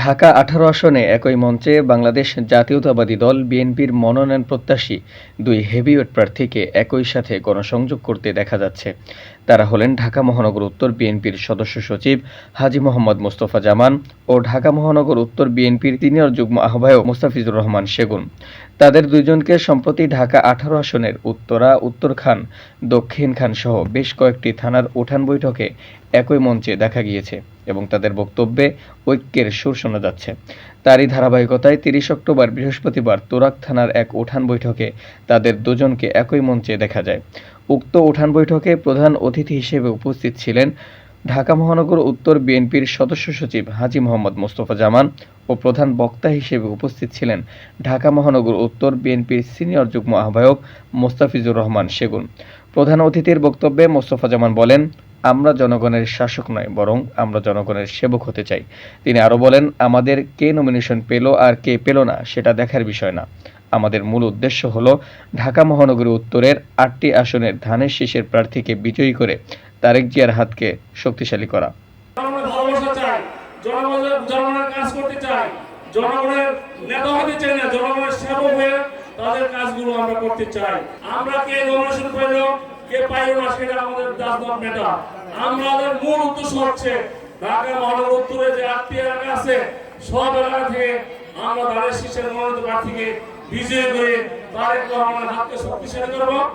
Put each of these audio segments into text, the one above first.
ঢাকা আঠারো আসনে একই মঞ্চে বাংলাদেশ জাতীয়তাবাদী দল বিএনপির মনোনয়ন প্রত্যাশী দুই হেভিওয়েট প্রার্থীকে একই সাথে গণসংযোগ করতে দেখা যাচ্ছে। তারা হলেন ঢাকা মহানগর উত্তর বিএনপির সদস্য সচিব হাজী মোহাম্মদ মোস্তফা জামান ও ঢাকা মহানগর উত্তর বিএনপির সিনিয়র যুগ্ম আহ্বায়ক মোস্তাফিজুর রহমান সেগুন। তাদের দুইজনকে সম্প্রতি ঢাকা আঠারো আসনের উত্তরা, উত্তর খান, দক্ষিণ খান সহ বেশ কয়েকটি থানার উঠান বৈঠকে একই মঞ্চে দেখা গিয়েছে এবং তাদের বক্তব্যে ঐক্যের সুর শোনা যাচ্ছে। তারই ধারাবাহিকতায় তিরিশ অক্টোবর বৃহস্পতিবার তুরাক থানার এক উঠান বৈঠকে তাদের দুজনকে একই মঞ্চে দেখা যায়। উক্ত উঠান বৈঠকে প্রধান অতিথি হিসেবে উপস্থিত ছিলেন ঢাকা মহানগর উত্তর বিএনপির সদস্য সচিব হাজী মোহাম্মদ মোস্তফা জামান ও প্রধান বক্তা হিসেবে উপস্থিত ছিলেন ঢাকা মহানগর উত্তর বিএনপির সিনিয়র যুগ্ম আহ্বায়ক মোস্তাফিজুর রহমান সেগুন। প্রধান অতিথির বক্তব্যে মোস্তফা জামান বলেন আমরা জনগণের শাসক নয়, বরং আমরা জনগণের সেবক হতে চাই। তিনি আরও বলেন, আমাদের কে নমিনেশন পেল আর কে পেল না, সেটা দেখার বিষয় না। আমাদের মূল উদ্দেশ্য হল ঢাকা মহানগরী উত্তরের আটটি আসনের ধানের শীষের প্রার্থীকে বিজয়ী করে তারেক জিয়ার হাতকে শক্তিশালী করা। আমরা আমরা কে নমিনেশন পাইল কে পাইল না সেটা আমাদের ডাজ নট ম্যাটার আমাদের মূল উদ্দেশ্য হচ্ছে ঢাকা মহানগর উত্তরে যে আটটি এলাকা আছে, সব এলাকা থেকে আমরা তাদের শীর্ষের মনোনীত প্রার্থীকে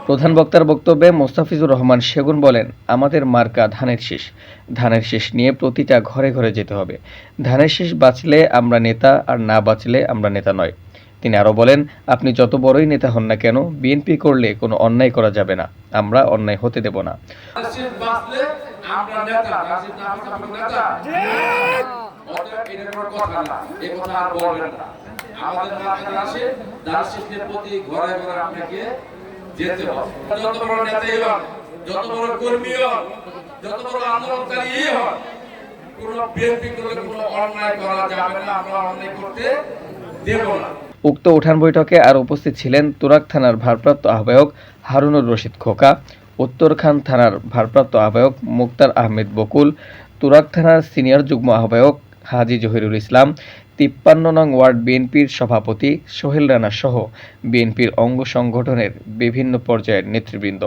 প্রধান বক্তার বক্তব্যে মোস্তাফিজুর রহমান সেগুন বলেন, আমাদের মার্কা ধানের শীষ। ধানের শীষ নিয়ে প্রতিটা ঘরে ঘরে যেতে হবে। ধানের শীষ বাঁচলে আমরা নেতা আর না বাঁচলে আমরা নেতা নয়। তিনি আরও বলেন, আপনি যত বড়ই নেতা হন না কেন, বিএনপি করলে কোনো অন্যায় করা যাবে না। আমরা অন্যায় হতে দেব না। কোনো বিএনপি করলে অন্যায় করা যাবে না, আমরা অন্যায় করতে দেব না। উক্ত উঠান বৈঠকে আর উপস্থিত ছিলেন তুরাক থানার ভারপ্রাপ্ত আহ্বায়ক হারুনুর রশিদ খোকা উত্তরখান থানার ভারপ্রাপ্ত আহ্বায়ক মুক্তার আহমেদ বকুল তুরাক থানার সিনিয়র যুগ্ম আহ্বায়ক হাজি জহিরুল ইসলাম, তিপ্পান্ন নং ওয়ার্ড বিএনপির সভাপতি সোহেল রানা সহ বিএনপির অঙ্গ সংগঠনের বিভিন্ন পর্যায়ের নেতৃবৃন্দ।